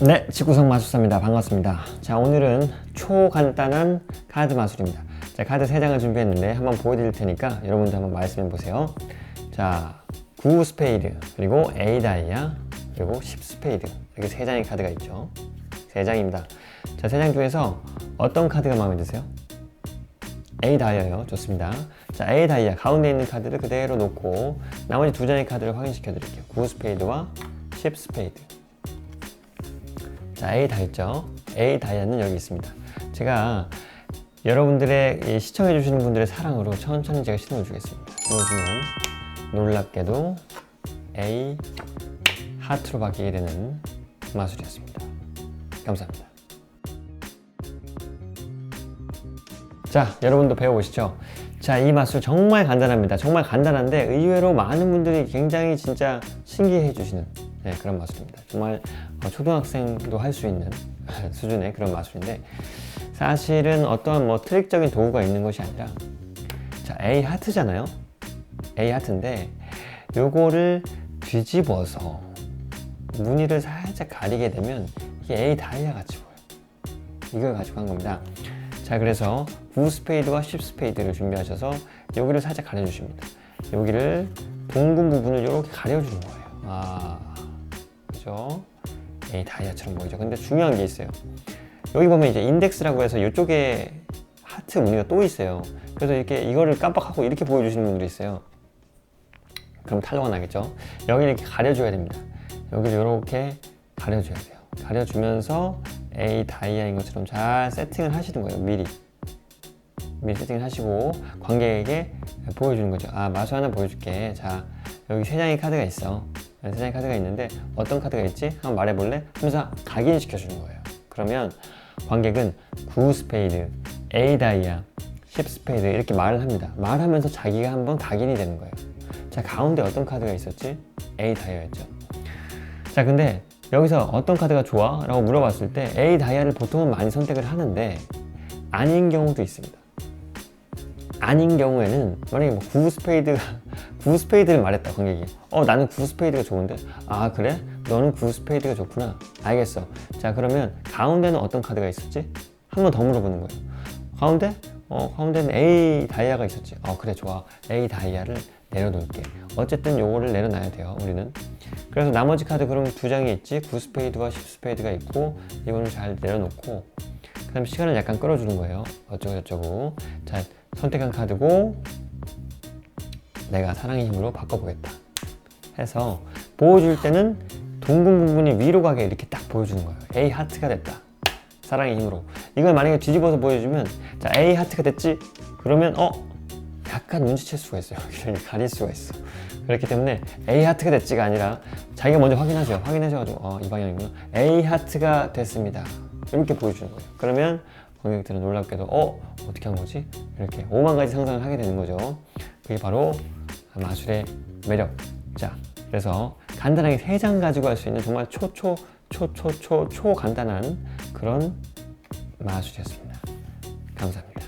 네, 직구성 마술사입니다. 반갑습니다. 자, 오늘은 초간단한 카드 마술입니다. 자, 카드 3장을 준비했는데 한번 보여드릴 테니까 여러분도 한번 말씀해 보세요. 자, 9 스페이드, 그리고 A 다이아, 그리고 10 스페이드. 이렇게 3장의 카드가 있죠. 3장입니다. 자, 3장 중에서 어떤 카드가 마음에 드세요? A 다이아요. 좋습니다. 자, A 다이아 가운데 있는 카드를 그대로 놓고 나머지 두 장의 카드를 확인시켜 드릴게요. 9 스페이드와 10 스페이드. 자, A 다 있죠? A 다이아는 여기 있습니다. 제가 여러분들의 이 시청해 주시는 분들의 사랑으로 천천히 제가 신호를 주겠습니다. 신호 주면 놀랍게도 A 하트로 바뀌게 되는 마술이었습니다. 감사합니다. 자, 여러분도 배워보시죠. 자, 이 마술 정말 간단합니다. 정말 간단한데 의외로 많은 분들이 굉장히 진짜 신기해 주시는 네, 그런 마술입니다. 정말 어, 초등학생도 할 수 있는 수준의 그런 마술인데 사실은 어떠한 뭐 트릭적인 도구가 있는 것이 아니라 자, A 하트잖아요. A 하트인데 요거를 뒤집어서 무늬를 살짝 가리게 되면 이게 A 다이아 같이 보여요. 이걸 가지고 한 겁니다. 자, 그래서 9 스페이드와 10 스페이드를 준비하셔서 여기를 살짝 가려주십니다. 여기를 동근 부분을 이렇게 가려주는 거예요. 아, 그죠? A 다이아처럼 보이죠. 근데 중요한 게 있어요. 여기 보면 이제 인덱스라고 해서 이쪽에 하트 무늬가 또 있어요. 그래서 이렇게 이거를 깜빡하고 이렇게 보여주시는 분들이 있어요. 그럼 탈로가 나겠죠. 여기를 이렇게 가려줘야 됩니다. 여기를 이렇게 가려줘야 돼요. 가려주면서 A 다이아인 것처럼 잘 세팅을 하시는 거예요. 미리. 미리 세팅을 하시고 관객에게 보여주는 거죠. 아, 마수 하나 보여줄게. 자, 여기 세 장의 카드가 있어. 세 장의 카드가 있는데 어떤 카드가 있지? 한번 말해볼래? 하면서 각인시켜주는 거예요. 그러면 관객은 9 스페이드, A 다이아, 10 스페이드 이렇게 말을 합니다. 말하면서 자기가 한번 각인이 되는 거예요. 자, 가운데 어떤 카드가 있었지? A 다이아였죠. 자, 근데 여기서 어떤 카드가 좋아? 라고 물어봤을 때 A 다이아를 보통은 많이 선택을 하는데 아닌 경우도 있습니다. 아닌 경우에는 만약에 뭐9 스페이드가 9 스페이드를 말했다 관객이 어 나는 9 스페이드가 좋은데? 아 그래? 너는 9 스페이드가 좋구나. 알겠어. 자 그러면 가운데는 어떤 카드가 있었지? 한 번 더 물어보는 거예요. 가운데? 어 가운데는 A 다이아가 있었지. 어 그래 좋아. A 다이아를 내려놓을게. 어쨌든 요거를 내려놔야 돼요 우리는. 그래서 나머지 카드 그럼 두 장이 있지? 9 스페이드와 10 스페이드가 있고 이거는 잘 내려놓고 그 다음에 시간을 약간 끌어주는 거예요. 어쩌고 저쩌고. 자 선택한 카드고 내가 사랑의 힘으로 바꿔보겠다 해서 보여줄 때는 동공 부분이 위로 가게 이렇게 딱 보여주는 거예요. A 하트가 됐다. 사랑의 힘으로. 이걸 만약에 뒤집어서 보여주면 자 A 하트가 됐지? 그러면 어? 약간 눈치챌 수가 있어요. 여기를 가릴 수가 있어. 그렇기 때문에 A 하트가 됐지가 아니라 자기가 먼저 확인하세요. 확인하셔가지고 어, 이 방향이구나. A 하트가 됐습니다. 이렇게 보여주는 거예요. 그러면 관객들은 놀랍게도 어 어떻게 한 거지? 이렇게 5만 가지 상상을 하게 되는 거죠. 그게 바로 마술의 매력. 자 그래서 간단하게 세 장 가지고 할 수 있는 정말 초초 초초초 초 간단한 그런 마술이었습니다. 감사합니다